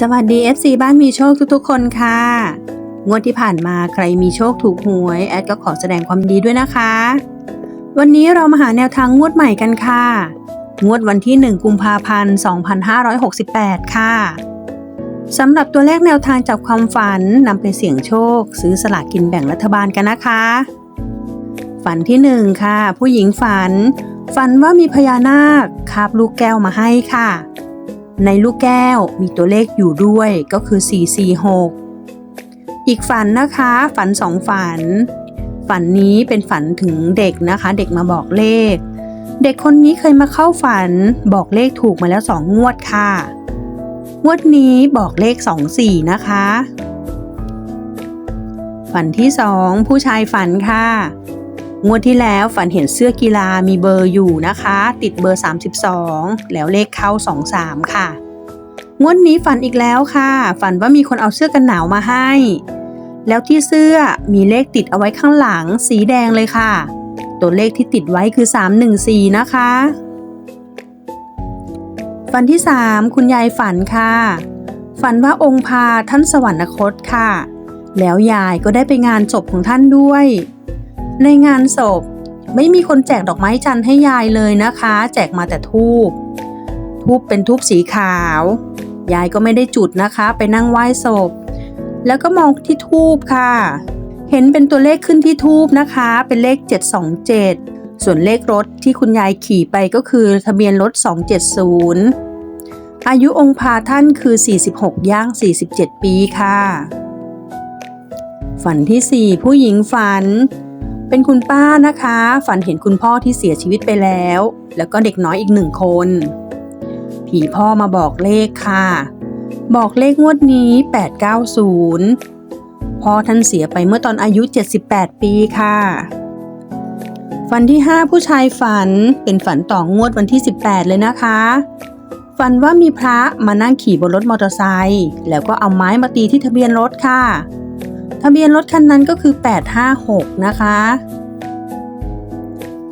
สวัสดี FC บ้านมีโชคทุกๆ คนค่ะ งวดที่ผ่านมาใครมีโชคถูกหวย แอดก็ขอแสดงความดีด้วยนะคะ วันนี้เรามาหาแนวทางงวดใหม่กันค่ะ งวดวันที่ 1 กุมภาพันธ์ 2568 ค่ะสำหรับตัวเลขแนวทางจากความฝันนำไปเสี่ยงโชค ซื้อสลากกินแบ่งรัฐบาลกันนะคะ ฝันที่ 1 ค่ะ ผู้หญิงฝัน ฝันว่ามีพญานาคคาบลูกแก้วมาให้ค่ะ ในลูกแก้วมีตัวเลขอยู่ด้วยก็คือ 446 อีกฝันนะคะ ฝันสองฝัน ฝันนี้เป็นฝันถึงเด็กนะคะ เด็กมาบอกเลข เด็กคนนี้เคยมาเข้าฝันบอกเลขถูกมาแล้วสองงวดค่ะ งวดนี้บอกเลข 24 นะคะ ฝันที่สองผู้ชายฝันค่ะ งวดที่แล้วฝันเห็นเสื้อกีฬามีเบอร์อยู่นะคะ ติดเบอร์ 32 แล้วเลขเข้า 23 ค่ะ งวดนี้ฝันอีกแล้วค่ะ ฝันว่ามีคนเอาเสื้อกันหนาวมาให้ แล้วที่เสื้อมีเลขติดเอาไว้ข้างหลังสีแดงเลยค่ะ ตัวเลขที่ติดไว้คือ 314 นะคะ ฝันที่ 3 คุณยายฝันค่ะ ฝันว่าองค์พาท่านสวรรคตค่ะ แล้วยายก็ได้ไปงานศพของท่านด้วย ในงานศพ ไม่มีคนแจกดอกไม้จันทร์ให้ยายเลยนะคะ แจกมาแต่ทูบทูบเป็นทูบสีขาวยายก็ไม่ได้จุดนะคะ ไปนั่งไหว้ศพ แล้วก็มองที่ทูบค่ะ เห็นเป็นตัวเลขขึ้นที่ทูบนะคะ เป็นเลข 727 ส่วนเลขรถที่คุณยายขี่ไปก็คือทะเบียนรถ 270 อายุองค์พาท่านคือ 46 ย่าง 47 ปีค่ะ ฝันที่ 4 ผู้หญิงฝัน เป็นคุณป้านะคะ ฝันเห็นคุณพ่อที่เสียชีวิตไปแล้ว แล้วก็เด็กน้อยอีกหนึ่งคน ผีพ่อมาบอกเลขค่ะ บอกเลขงวดนี้ 890 พ่อท่านเสียไปเมื่อตอนอายุ 78 ปีค่ะ ฝันที่ 5 ผู้ชายฝันเป็นฝันต่องวดวันที่ 18 เลยนะคะฝันว่ามีพระมานั่งขี่บนรถมอเตอร์ไซค์แล้วก็เอาไม้มาตีที่ทะเบียนรถค่ะ ทะเบียนรถคันนั้นก็คือ 856 นะคะ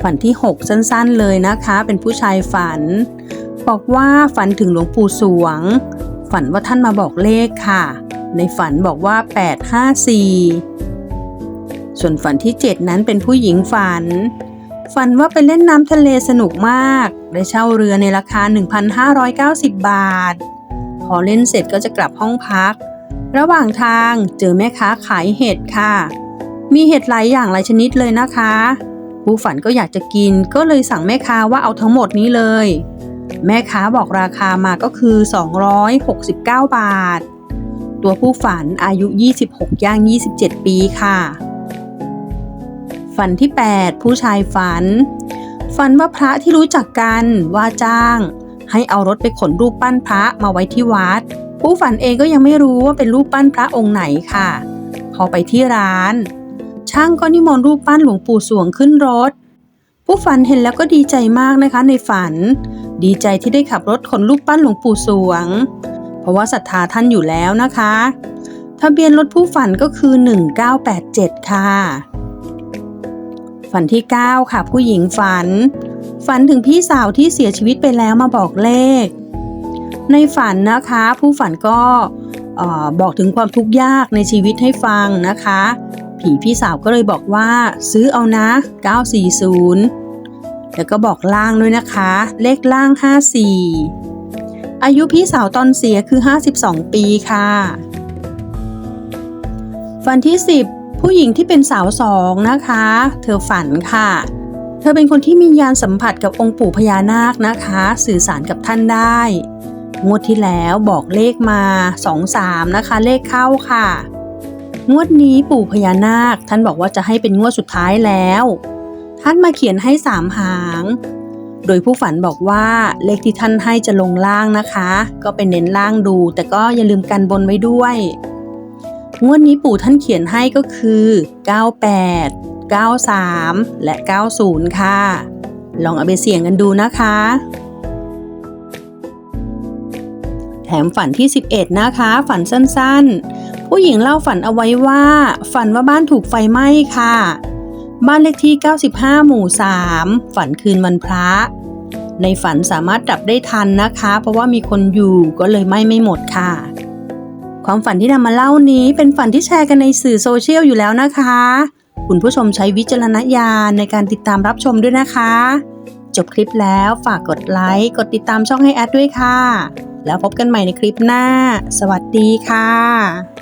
ฝันที่ 6 สั้นๆเลยนะคะ เป็นผู้ชายฝัน บอกว่าฝันถึงหลวงปู่สวง ฝันว่าท่านมาบอกเลขค่ะ ในฝันบอกว่า 854 ส่วนฝันที่ 7 นั้นเป็นผู้หญิงฝัน ฝันว่าไปเล่นน้ำทะเลสนุกมาก ได้เช่าเรือในราคา 1,590 บาท พอเล่นเสร็จก็จะกลับห้องพัก ระหว่างทางเจอแม่ค้าขายเห็ดค่ะ มีเห็ดหลายอย่างหลายชนิดเลยนะคะผู้ฝันก็อยากจะกินก็เลยสั่งแม่ค้าว่าเอาทั้งหมดนี้เลย แม่ค้าบอกราคามาก็คือ 269 บาท ตัวผู้ฝันอายุ 26 ย่าง 27 ปีค่ะ ฝันที่ 8 ผู้ชายฝัน ฝันว่าพระที่รู้จักกันว่าจ้าง ให้เอารถไปขนรูปปั้นพระมาไว้ที่วัด ผู้ฝันเองก็ยังไม่รู้ว่าเป็นรูปปั้นพระองค์ไหนค่ะ พอไปที่ร้าน ช่างก็นิมนต์รูปปั้นหลวงปู่สวงขึ้นรถ ผู้ฝันเห็นแล้วก็ดีใจมากนะคะในฝัน ดีใจที่ได้ขับรถขนรูปปั้นหลวงปู่สวง เพราะว่าศรัทธาท่านอยู่แล้วนะคะ ทะเบียนรถผู้ฝันก็คือ 1987 ค่ะ ฝันที่ 9 ค่ะ ผู้หญิงฝัน ฝันถึงพี่สาวที่เสียชีวิตไปแล้วมาบอกเลข ในฝันนะคะ ผู้ฝันก็บอกถึงความทุกข์ยากในชีวิตให้ฟังนะคะ ผีพี่สาวก็เลยบอกว่าซื้อเอานะ 940 แล้วก็บอกล่างด้วยนะคะ เลขล่าง 54 อายุพี่สาวตอนเสียคือ 52 ปีค่ะฝันที่ 10 ผู้หญิงที่เป็นสาวสองนะคะ เธอฝันค่ะ เธอเป็นคนที่มียานสัมผัสกับองค์ปู่พญานาคนะคะ สื่อสารกับท่านได้ งวดที่แล้วบอกเลขมา 2-3 นะคะ เลขเข้าค่ะ งวดนี้ปู่พญานาค ท่านบอกว่าจะให้เป็นงวดสุดท้ายแล้ว ท่านมาเขียนให้สามหาง โดยผู้ฝันบอกว่าเลขที่ท่านให้จะลงล่างนะคะ ก็เป็นเน้นล่างดู แต่ก็อย่าลืมกันบนไว้ด้วย งวดนี้ปู่ท่านเขียนให้ก็คือ 98 93 และ 90 ค่ะ ลองเอาไปเสี่ยงกันดูนะคะ มฝันที่ 11 นะคะ ฝันสั้นๆ ผู้หญิงเล่าฝันเอาไว้ว่า ฝันว่าบ้านถูกไฟไหม้ค่ะ บ้านเลขที่ 95 หมู่ 3 ฝันคืนวันพระ ในฝันสามารถดับได้ทันนะคะ เพราะว่ามีคนอยู่ก็เลยไหม้ไม่หมดค่ะ ความฝันที่นำมาเล่านี้เป็นฝันที่แชร์กันในสื่อโซเชียลอยู่แล้วนะคะ คุณผู้ชมใช้วิจารณญาณในการติดตามรับชมด้วยนะคะ จบคลิปแล้วฝากกดไลค์ กดติดตามช่องให้แอดด้วยค่ะ แล้วพบกันใหม่ในคลิปหน้า สวัสดีค่ะ